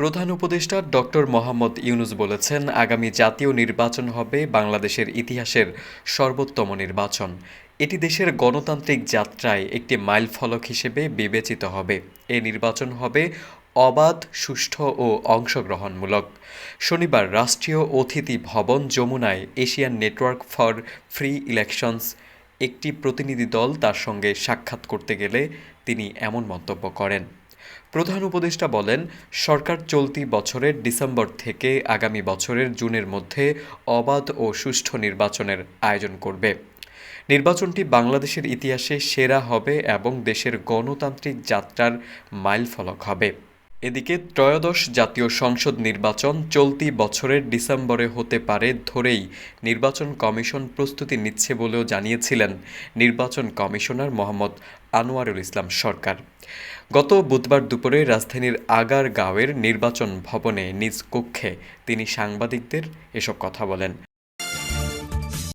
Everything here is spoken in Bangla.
প্রধান উপদেষ্টা ডক্টর মোহাম্মদ ইউনুস বলেছেন, আগামী জাতীয় নির্বাচন হবে বাংলাদেশের ইতিহাসের সর্বোত্তম নির্বাচন। এটি দেশের গণতান্ত্রিক যাত্রায় একটি মাইলফলক হিসেবে বিবেচিত হবে। এ নির্বাচন হবে অবাধ, সুষ্ঠু ও অংশগ্রহণমূলক। শনিবার রাষ্ট্রীয় অতিথি ভবন যমুনায় Asian network for free elections একটি প্রতিনিধি দল তার সঙ্গে সাক্ষাৎ করতে গেলে তিনি এমন মন্তব্য করেন। প্রধান উপদেষ্টা বলেন, সরকার চলতি বছরের ডিসেম্বর থেকে আগামী বছরের জুনের মধ্যে অবাধ ও সুষ্ঠু নির্বাচনের আয়োজন করবে। নির্বাচনটি বাংলাদেশের ইতিহাসে সেরা হবে এবং দেশের গণতান্ত্রিক যাত্রার মাইলফলক হবে। এদিকে ত্রয়োদশ জাতীয় সংসদ নির্বাচন চলতি বছরের ডিসেম্বরে হতে পারে ধরেই নির্বাচন কমিশন প্রস্তুতি নিচ্ছে বলেও জানিয়েছিলেন নির্বাচন কমিশনার মোহাম্মদ আনোয়ারুল ইসলাম সরকার। গত বুধবার দুপুরে রাজধানীর আগার আগারগাঁওয়ের নির্বাচন ভবনে নিজ কক্ষে তিনি সাংবাদিকদের এসব কথা বলেন।